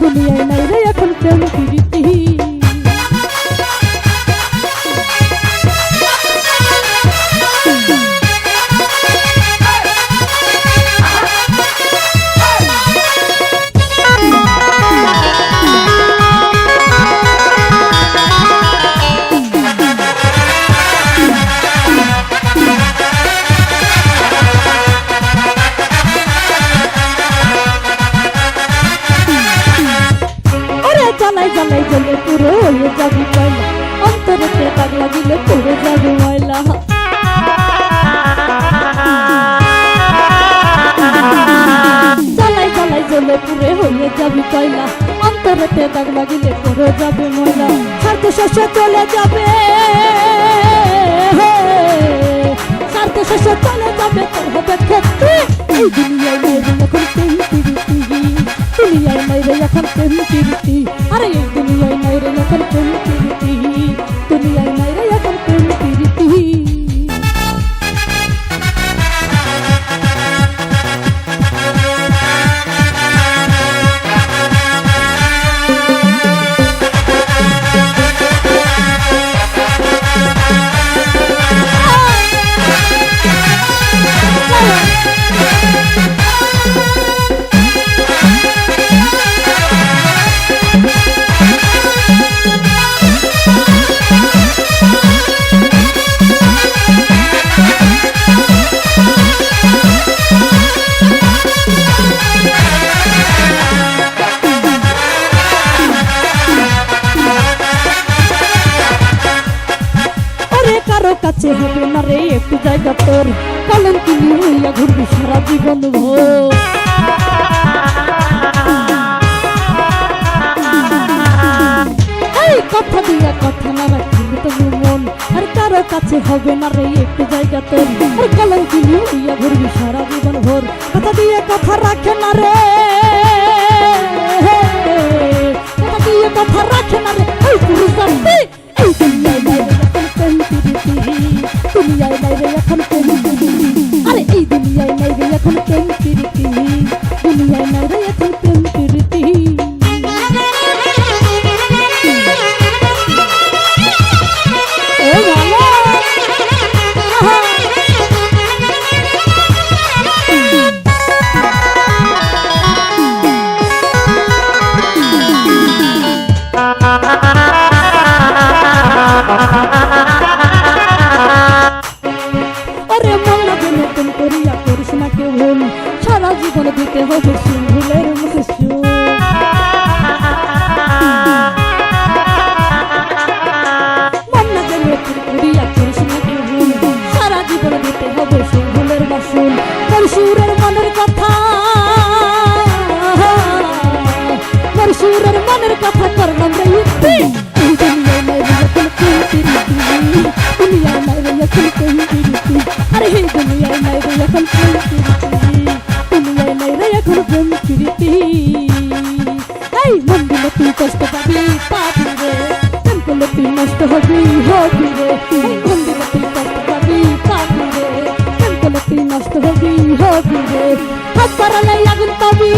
দুনিয়ায় নাই রে লাগিলে পুরো যাবে ময়লা। জ্বালাই জ্বালাই জ্বলে পুরে হয়ে যাবি কয়লা। অন্তরেতে দাগ লাগিলে পুরো যাবে ময়লা। স্বার্থ শেষে চলে যাবে স্বার্থ শেষে চলে যাবে, তোর হবে ক্ষতি এই দুনিয়ায় এখন দুনিয়ায় এখন আরে এই দুনিয়ায় নাই রে এখন প্রেম প্রীতি কাছে হবে না রে, একটু জায়গা তোর। কালন কিনি হইয়া ঘুরবি সারা জীবন ভোর কথা দিয়া কথা না রাখবি তবু মন। আর কারও কাছে হবে না রে, একটু জায়গা তোর। আর কালন কিনি হইয়া ঘুরবি সারা জীবন ভোর। কথা দিয়ে কথা রাখে না রে। কথা দিয়ে কথা রাখে না রে। ওই পুরুষ দুনিয়ায় নাই রে তুমি কহি দিদি আরে হে দুনিয়ায় নাই রে এখন প্রেম কিরিতি দুনিয়ায় নাই রে এখন প্রেম কিরিতি এই মন দিলে তুই কষ্ট পাবি পাবি রে প্রেম করলে তুই নষ্ট হবি হবি রে মন দিলে তুই কষ্ট পাবি পাবি রে প্রেম করলে তুই নষ্ট হবি হবি রে হাত পারালে আগুন পাবি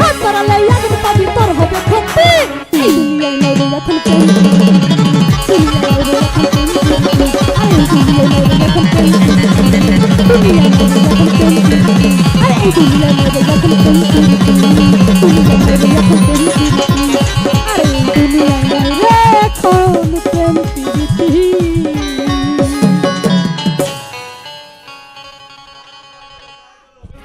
হাত পারালে আগুন পাবি তোর হবে ক্ষতি এই দুনিয়ায় নাই রে এখন প্রেম I'm gonna go to.